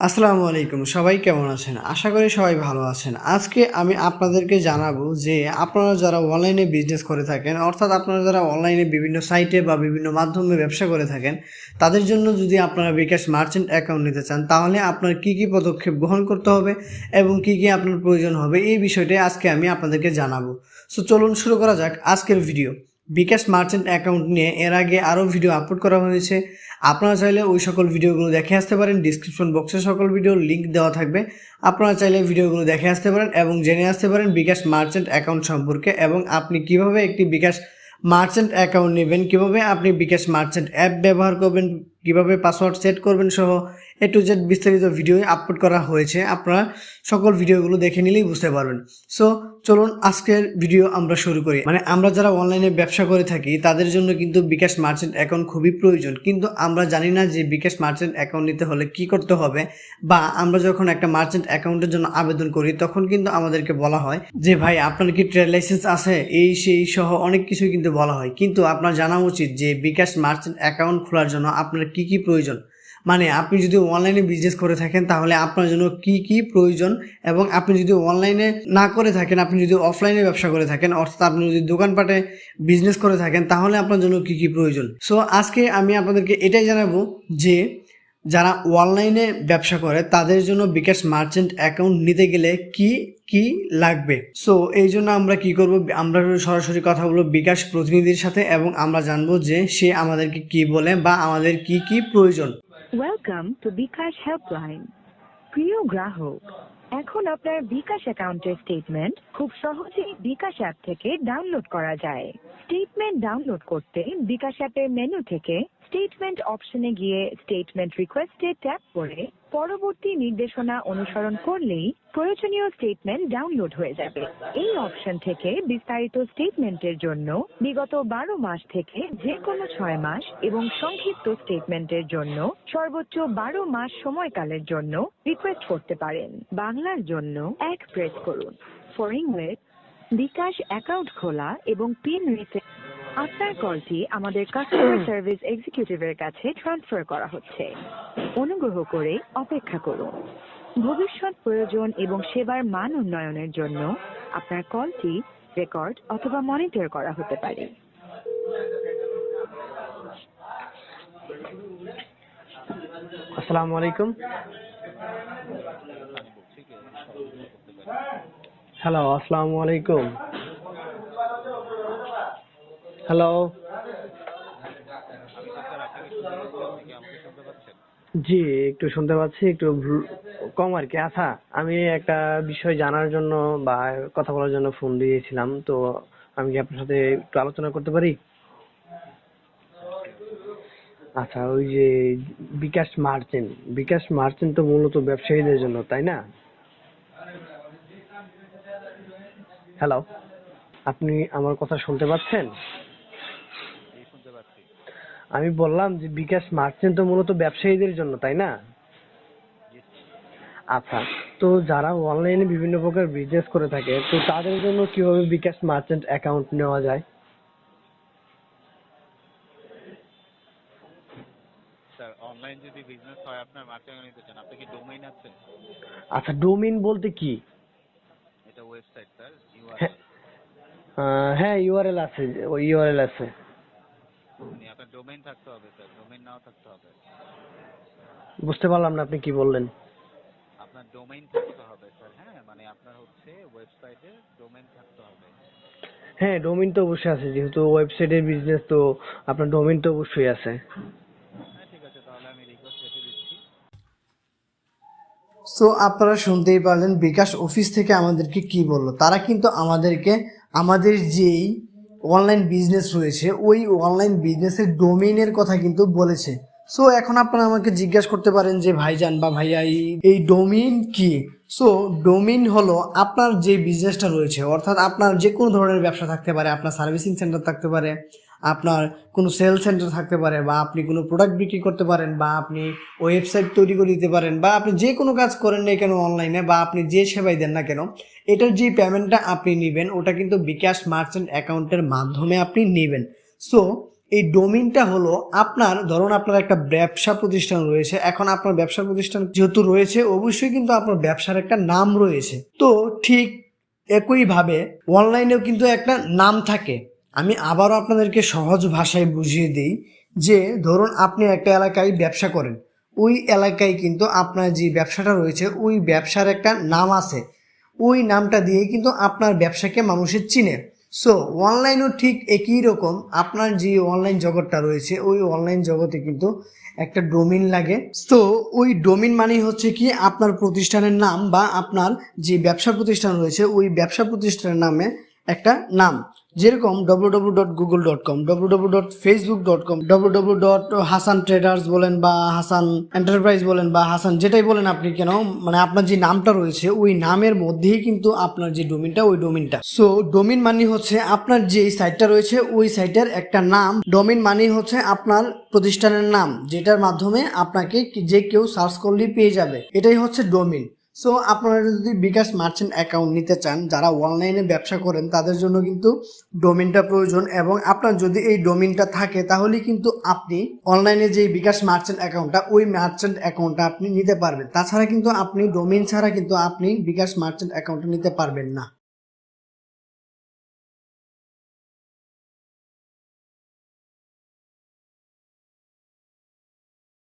আসসালামু আলাইকুম, সবাই কেমন আছেন? আশা করি সবাই ভালো আছেন। আজকে আমি আপনাদেরকে জানাব যে, আপনারা যারা অনলাইনে বিজনেস করে থাকেন, অর্থাৎ আপনারা যারা অনলাইনে বিভিন্ন সাইটে বা বিভিন্ন মাধ্যমে ব্যবসা করে থাকেন, তাদের জন্য যদি আপনারা বিকাশ মার্চেন্ট অ্যাকাউন্ট নিতে চান, তাহলে আপনার কি কি পদক্ষেপ গ্রহণ করতে হবে এবং কি কি আপনার প্রয়োজন হবে, এই বিষয়টি আজকে আমি আপনাদেরকে জানাব। সো চলুন শুরু করা যাক আজকের ভিডিও বিকাশ মার্চেন্ট অ্যাকাউন্ট নিয়ে এর আগে আরও ভিডিও আপলোড করা হয়েছে। আপনারা চাইলে ওই সকল ভিডিওগুলো দেখে আসতে পারেন। ডিসক্রিপশন বক্সে সকল ভিডিওর লিঙ্ক দেওয়া থাকবে। আপনারা চাইলে ভিডিওগুলো দেখে আসতে পারেন এবং জেনে আসতে পারেন বিকাশ মার্চেন্ট অ্যাকাউন্ট সম্পর্কে এবং আপনি কীভাবে একটি বিকাশ মার্চেন্ট অ্যাকাউন্ট নেবেন, কীভাবে আপনি বিকাশ মার্চেন্ট অ্যাপ ব্যবহার করবেন, কীভাবে পাসওয়ার্ড সেট করবেন সহ এ টু জেড বিস্তারিত ভিডিও আপলোড করা হয়েছে। আপনারা সকল ভিডিওগুলো দেখে নিলেই বুঝতে পারবেন। সো চলুন আজকের ভিডিও আমরা শুরু করি। মানে আমরা যারা অনলাইনে ব্যবসা করে থাকি, তাদের জন্য কিন্তু বিকাশ মার্চেন্ট অ্যাকাউন্ট খুবই প্রয়োজন। কিন্তু আমরা জানি না যে বিকাশ মার্চেন্ট অ্যাকাউন্ট নিতে হলে কি করতে হবে, বা আমরা যখন একটা মার্চেন্ট অ্যাকাউন্টের জন্য আবেদন করি, তখন কিন্তু আমাদেরকে বলা হয় যে, ভাই, আপনার কি ট্রেড লাইসেন্স আছে? এই, সেই সহ অনেক কিছুই কিন্তু বলা হয়। কিন্তু আপনার জানা উচিত যে বিকাশ মার্চেন্ট অ্যাকাউন্ট খোলার জন্য আপনার কি কি প্রয়োজন। মানে আপনি যদি অনলাইনে বিজনেস করে থাকেন, তাহলে আপনার জন্য কি কি প্রয়োজন? এবং আপনি যদি অনলাইনে না করে থাকেন, আপনি যদি অফলাইনে ব্যবসা করে থাকেন, অর্থাৎ আপনি যদি দোকানপাটে বিজনেস করে থাকেন, তাহলে আপনার জন্য কি কি প্রয়োজন? সো আজকে আমি আপনাদেরকে এটাই জানাব যে, যারা অনলাইনে ব্যবসা করে, তাদের জন্য বিকাশ মার্চেন্ট অ্যাকাউন্ট নিতে গেলে কি কি লাগবে? সো এই জন্য আমরা কি করব? আমরা সরাসরি কথা বলব বিকাশ প্রতিনিধির সাথে এবং আমরা জানব যে সে আমাদেরকে কি বলে বা আমাদের কি কি প্রয়োজন। ওয়েলকাম টু বিকাশ হেল্পলাইন প্রিয় গ্রাহক, এখন আপনার বিকাশ অ্যাকাউন্টের স্টেটমেন্ট খুব সহজেই বিকাশ অ্যাপ থেকে ডাউনলোড করা যায়। স্টেটমেন্ট ডাউনলোড করতে বিকাশ অ্যাপের মেনু থেকে স্টেটমেন্ট অপশনে গিয়ে স্টেটমেন্ট রিকোয়েস্টে ট্যাপ করে পরবর্তী নির্দেশনা অনুসরণ করলেই প্রয়োজনীয় স্টেটমেন্ট ডাউনলোড হয়ে যাবে। এই অপশন থেকে বিস্তারিত স্টেটমেন্টের জন্য বিগত বারো মাস থেকে যে কোনো ছয় মাস এবং সংক্ষিপ্ত স্টেটমেন্টের জন্য সর্বোচ্চ বারো মাস সময়কালের জন্য রিকোয়েস্ট করতে পারেন। বাংলার জন্য এক প্রেস করুন। ফর ইংলিশ বিকাশ অ্যাকাউন্ট খোলা এবং পিন রিসেট আপনার কলটি আমাদের কাস্টমার সার্ভিস এক্সিকিউটিভের কাছে ট্রান্সফার করা হচ্ছে। অনুগ্রহ করে অপেক্ষা করুন। ভবিষ্যৎ প্রয়োজন এবং সেবার মান উন্নয়নের জন্য আপনার কলটি রেকর্ড অথবা মনিটর করা হতে পারে। আসসালামু আলাইকুম। হ্যালো আসসালামু আলাইকুম। হ্যালো জি, একটু শুনতে পাচ্ছি, একটু কম আর কি। আচ্ছা আমি একটা বিষয় জানার জন্য বা কথা বলার জন্য ফোন দিয়েছিলাম, তো আমি কি আপনার সাথে একটু আলোচনা করতে পারি? আচ্ছা ওই যে বিকাশ মার্চেন্ট বিকাশ মার্চেন্ট তো মূলত ব্যবসায়ীদের জন্য, তাই না? হ্যালো আপনি আমার কথা শুনতে পাচ্ছেন? আমি বললাম যে বিকাশ মার্চেন্ট তো মূলত ব্যবসায়ীদের জন্য তাই না? আচ্ছা তো যারা অনলাইনে বিভিন্ন প্রকার বিজনেস করে থাকে তো তাদের জন্য কীভাবে বিকাশ মার্চেন্ট অ্যাকাউন্ট নেওয়া যায়? স্যার অনলাইন যদি বিজনেস হয় আপনার মার্কেটিং নিতে চান আপনি কি ডোমেইন আছে আচ্ছা ডোমিন বলতে কি? এটা ওয়েবসাইট স্যার হ্যাঁ আহ, হ্যাঁ ইউআরএল আছে ওই ইউআরএল আছে। ডোমেইন থাকতে হবে স্যার ডোমেইন নাও থাকতে হবে। বুঝতে পারলাম না আপনি কি বললেন? আপনার ডোমেইন থাকতে হবে স্যার হ্যাঁ? মানে আপনার হচ্ছে ওয়েবসাইটে ডোমেইন থাকতে হবে। হ্যাঁ ডোমিন তো অবশ্যই আছে যেহেতু ওয়েবসাইটের বিজনেস তো আপনার ডোমিন তো অবশ্যই আছে। হ্যাঁ ঠিক আছে তাহলে আমি রিকোয়েস্ট সো আপনারা শুনতেই পারলেন বিকাশ অফিস থেকে আমাদেরকে কি বলল? তারা কিন্তু আমাদেরকে আমাদের যেই অনলাইন বিজনেস রয়েছে, ওই অনলাইন বিজনেসের ডোমেইনের কথা কিন্তু বলেছে। সো এখন আপনারা আমাকে জিজ্ঞাসা করতে পারেন যে, ভাইজান বা ভাইয়া এই ডোমিন কি? সো ডোমিন হলো আপনার যে বিজনেসটা রয়েছে, অর্থাৎ আপনার যে কোনো ধরনের ব্যবসা থাকতে পারে, আপনার সার্ভিসিং সেন্টার থাকতে পারে আপনার কোনো সেল সেন্টার থাকতে পারে বা আপনি কোনো প্রোডাক্ট বিক্রি করতে পারেন বা আপনি ওয়েবসাইট তৈরি করে দিতে পারেন বা আপনি যে কোনো কাজ করেন না কেন অনলাইনে বা আপনি যে সেবাই দেন না কেন, এটার যে পেমেন্টটা আপনি নেবেন, ওটা কিন্তু বিকাশ মার্চেন্ট অ্যাকাউন্টের মাধ্যমে আপনি নেবেন। সো এই ডোমিনটা হলো আপনার, ধরুন আপনার একটা ব্যবসা প্রতিষ্ঠান রয়েছে, এখন আপনার ব্যবসা প্রতিষ্ঠান যেহেতু রয়েছে, অবশ্যই কিন্তু আপনার ব্যবসার একটা নাম রয়েছে। তো ঠিক একইভাবে অনলাইনেও কিন্তু একটা নাম থাকে। আমি আবারও আপনাদেরকে সহজ ভাষায় বুঝিয়ে দিই যে, ধরুন আপনি একটা এলাকায় ব্যবসা করেন। ওই এলাকায় কিন্তু আপনার যে ব্যবসাটা রয়েছে, ওই ব্যবসার একটা নাম আছে। ওই নামটা দিয়ে কিন্তু আপনার ব্যবসাকে মানুষের চিনে। সো অনলাইনও ঠিক একই রকম। আপনার যে অনলাইন জগৎটা রয়েছে, ওই অনলাইন জগতে কিন্তু একটা ডোমিন লাগে। তো ওই ডোমিন মানেই হচ্ছে কি, আপনার প্রতিষ্ঠানের নাম বা আপনার যে ব্যবসা প্রতিষ্ঠান রয়েছে, ওই ব্যবসা প্রতিষ্ঠানের নামে একটা নাম। যেরকম W W dot Google dot com W W dot Facebook dot com W W dot Hasan traders বলেন বা হাসান এন্টারপ্রাইজ বলেন বা হাসান যেটাই বলেন আপনি কেন মানে আপনার যে নামটা রয়েছে, ওই নামের মধ্যেই কিন্তু আপনার যে ডোমিনটা ওই ডোমিনটা সো ডোমিন মানে হচ্ছে আপনার যে সাইটটা রয়েছে, ওই সাইটের একটা নাম। ডোমিন মানে হচ্ছে আপনার প্রতিষ্ঠানের নাম, যেটার মাধ্যমে আপনাকে যে কেউ সার্চ করলেই পেয়ে যাবে। এটাই হচ্ছে ডোমিন সো আপনারা যদি বিকাশ মার্চেন্ট অ্যাকাউন্ট নিতে চান, যারা অনলাইনে ব্যবসা করেন, তাদের জন্য কিন্তু ডোমেনটা প্রয়োজন এবং আপনার যদি এই ডোমেনটা থাকে, তাহলে কিন্তু আপনি অনলাইনে যে বিকাশ মার্চেন্ট অ্যাকাউন্টটা ওই মার্চেন্ট অ্যাকাউন্টটা আপনি নিতে পারবেন। তাছাড়া কিন্তু আপনি ডোমেন ছাড়া কিন্তু আপনি বিকাশ মার্চেন্ট অ্যাকাউন্টটা নিতে পারবেন না।